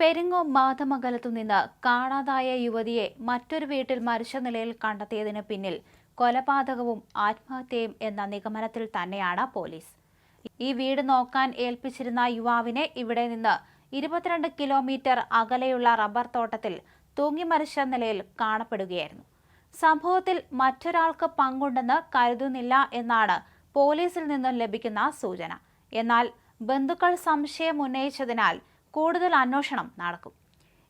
പെരിങ്ങോം മാതമംഗലത്തു നിന്ന് കാണാതായ യുവതിയെ മറ്റൊരു വീട്ടിൽ മരിച്ച നിലയിൽ കണ്ടെത്തിയതിന് പിന്നിൽ കൊലപാതകവും ആത്മഹത്യയും എന്ന നിഗമനത്തിൽ തന്നെയാണ് പോലീസ്. ഈ വീട് നോക്കാൻ ഏൽപ്പിച്ചിരുന്ന യുവാവിനെ ഇവിടെ നിന്ന് ഇരുപത്തിരണ്ട് കിലോമീറ്റർ അകലെയുള്ള റബ്ബർ തോട്ടത്തിൽ തൂങ്ങി മരിച്ച നിലയിൽ കാണപ്പെടുകയായിരുന്നു. സംഭവത്തിൽ മറ്റൊരാൾക്ക് പങ്കുണ്ടെന്ന് കരുതുന്നില്ല എന്നാണ് പോലീസിൽ നിന്നും ലഭിക്കുന്ന സൂചന. എന്നാൽ ബന്ധുക്കൾ സംശയം ഉന്നയിച്ചതിനാൽ കൂടുതൽ അന്വേഷണം നടക്കും.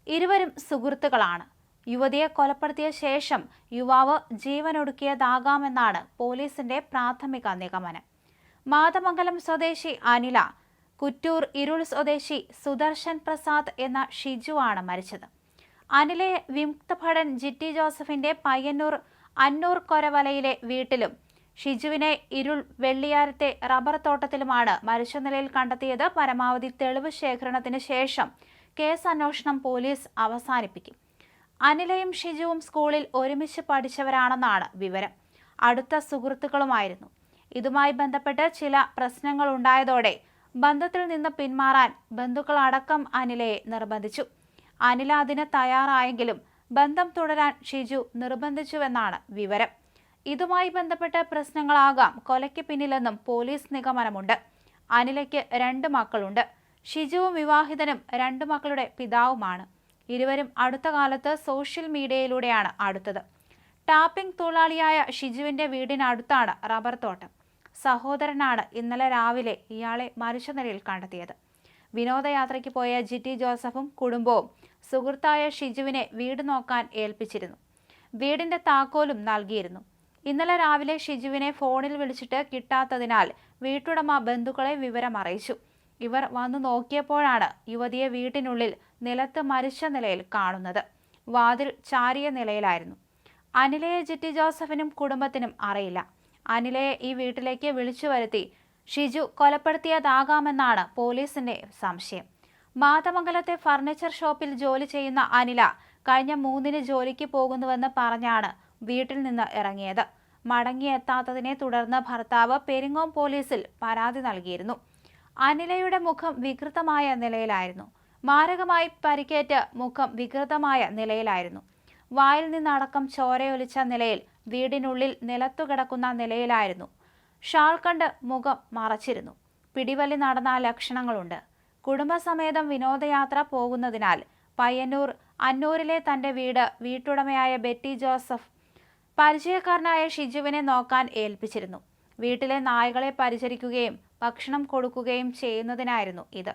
ഇരുവരും സുഹൃത്തുക്കളാണ്. യുവതിയെ കൊലപ്പെടുത്തിയ ശേഷം യുവാവ് ജീവനൊടുക്കിയതാകാമെന്നാണ് പോലീസിന്റെ പ്രാഥമിക നിഗമനം. മാതമംഗലം സ്വദേശി അനില കുറ്റൂർ ഇരുൾ സ്വദേശി സുദർശൻ പ്രസാദ് എന്ന ഷിജുവാണ് മരിച്ചത്. അനിലെ വിമുക്തഭടൻ ജിറ്റി ജോസഫിന്റെ പയ്യന്നൂർ അന്നൂർ കൊരവലയിലെ വീട്ടിലും ഷിജുവിനെ ഇരുൾ വെള്ളിയാരത്തെ റബ്ബർ തോട്ടത്തിലുമാണ് മരിച്ച നിലയിൽ കണ്ടെത്തിയത്. പരമാവധി തെളിവ് ശേഖരണത്തിന് ശേഷം കേസ് അന്വേഷണം പോലീസ് അവസാനിപ്പിക്കും. അനിലയും ഷിജുവും സ്കൂളിൽ ഒരുമിച്ച് പഠിച്ചവരാണെന്നാണ് വിവരം. അടുത്ത സുഹൃത്തുക്കളുമായിരുന്നു. ഇതുമായി ബന്ധപ്പെട്ട് ചില പ്രശ്നങ്ങൾ ഉണ്ടായതോടെ ബന്ധത്തിൽ നിന്ന് പിന്മാറാൻ ബന്ധുക്കളടക്കം അനിലയെ നിർബന്ധിച്ചു. അനില അതിന് തയ്യാറായെങ്കിലും ബന്ധം തുടരാൻ ഷിജു നിർബന്ധിച്ചുവെന്നാണ് വിവരം. ഇതുമായി ബന്ധപ്പെട്ട പ്രശ്നങ്ങളാകാം. കൊലയ്ക്ക് പിന്നിലെന്നും പോലീസ് നിഗമനമുണ്ട്. അനിലയ്ക്ക് രണ്ട് മക്കളുണ്ട്. ഷിജുവും വിവാഹിതനും രണ്ട് മക്കളുടെ പിതാവുമാണ്. ഇരുവരും അടുത്ത കാലത്ത് സോഷ്യൽ മീഡിയയിലൂടെയാണ് അടുത്തത്. ടാപ്പിംഗ് തൊഴിലാളിയായ ഷിജുവിന്റെ വീടിനടുത്താണ് റബ്ബർ തോട്ടം. സഹോദരനാണ് ഇന്നലെ രാവിലെ ഇയാളെ മരിച്ച നിലയിൽ കണ്ടെത്തിയത്. വിനോദയാത്രയ്ക്ക് പോയ ജിറ്റി ജോസഫും കുടുംബവും സുഹൃത്തായ ഷിജുവിനെ വീട് നോക്കാൻ ഏൽപ്പിച്ചിരുന്നു. വീടിന്റെ താക്കോലും നൽകിയിരുന്നു. ഇന്നലെ രാവിലെ ഷിജുവിനെ ഫോണിൽ വിളിച്ചിട്ട് കിട്ടാത്തതിനാൽ വീട്ടുടമ ബന്ധുക്കളെ വിവരം അറിയിച്ചു. ഇവർ വന്നു നോക്കിയപ്പോഴാണ് യുവതിയെ വീട്ടിനുള്ളിൽ നിലത്ത് മരിച്ച നിലയിൽ കാണുന്നത്. വാതിൽ ചാരിയ നിലയിലായിരുന്നു. അനിലയെ ജിറ്റി ജോസഫിനും കുടുംബത്തിനും അറിയില്ല. അനിലയെ ഈ വീട്ടിലേക്ക് വിളിച്ചു വരുത്തി ഷിജു കൊലപ്പെടുത്തിയതാകാമെന്നാണ് പോലീസിന്റെ സംശയം. മാതമംഗലത്തെ ഫർണിച്ചർ ഷോപ്പിൽ ജോലി ചെയ്യുന്ന അനില കഴിഞ്ഞ മൂന്നിന് ജോലിക്ക് പോകുന്നുവെന്ന് പറഞ്ഞാണ് വീട്ടിൽ നിന്ന് ഇറങ്ങിയത്. മടങ്ങിയെത്താത്തതിനെ തുടർന്ന് ഭർത്താവ് പെരിങ്ങോം പോലീസിൽ പരാതി നൽകിയിരുന്നു. അനിലയുടെ മുഖം വികൃതമായ നിലയിലായിരുന്നു. മാരകമായി പരിക്കേറ്റ് മുഖം വികൃതമായ നിലയിലായിരുന്നു. വായിൽ നിന്നടക്കം ചോരയൊലിച്ച നിലയിൽ വീടിനുള്ളിൽ നിലത്തു കിടക്കുന്ന നിലയിലായിരുന്നു. ഷാൾ കണ്ട് മുഖം മറച്ചിരുന്നു. പിടിവലി നടന്ന ലക്ഷണങ്ങളുണ്ട്. കുടുംബസമേതം വിനോദയാത്ര പോകുന്നതിനാൽ പയ്യന്നൂർ അന്നൂരിലെ തന്റെ വീട് വീട്ടുടമയായ ബെറ്റി ജോസഫ് പരിചയക്കാരനായ ഷിജുവിനെ നോക്കാൻ ഏൽപ്പിച്ചിരുന്നു. വീട്ടിലെ നായകളെ പരിചരിക്കുകയും ഭക്ഷണം കൊടുക്കുകയും ചെയ്യുന്നതിനായിരുന്നു ഇത്.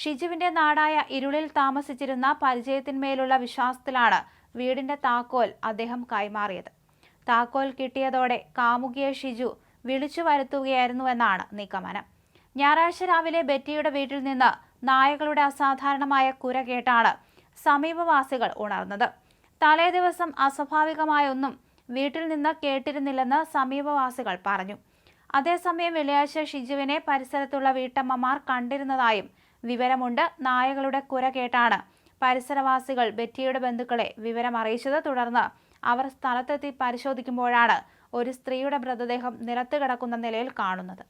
ഷിജുവിന്റെ നാടായ ഇരുളിൽ താമസിച്ചിരുന്ന പരിചയത്തിന്മേലുള്ള വിശ്വാസത്തിലാണ് വീടിന്റെ താക്കോൽ അദ്ദേഹം കൈമാറിയത്. താക്കോൽ കിട്ടിയതോടെ കാമുകിയെ ഷിജു വിളിച്ചു വരുത്തുകയായിരുന്നുവെന്നാണ് നിഗമനം ഞായറാഴ്ച രാവിലെ ബെറ്റിയുടെ വീട്ടിൽ നിന്ന് നായകളുടെ അസാധാരണമായ കുര കേട്ടാണ് സമീപവാസികൾ ഉണർന്നത്. തലേ ദിവസം അസ്വാഭാവികമായ ഒന്നും വീട്ടിൽ നിന്ന് കേട്ടിരുന്നില്ലെന്ന് സമീപവാസികൾ പറഞ്ഞു. അതേസമയം വെള്ളിയാഴ്ച ഷിജുവിനെ പരിസരത്തുള്ള വീട്ടമ്മമാർ കണ്ടിരുന്നതായും വിവരമുണ്ട്. നായകളുടെ കുര കേട്ടാണ് പരിസരവാസികൾ ബെറ്റിയുടെ ബന്ധുക്കളെ വിവരം അറിയിച്ചത് തുടർന്ന് അവർ സ്ഥലത്തെത്തി പരിശോധിക്കുമ്പോഴാണ് ഒരു സ്ത്രീയുടെ മൃതദേഹം നിരത്ത് കിടക്കുന്ന നിലയിൽ കാണുന്നത്.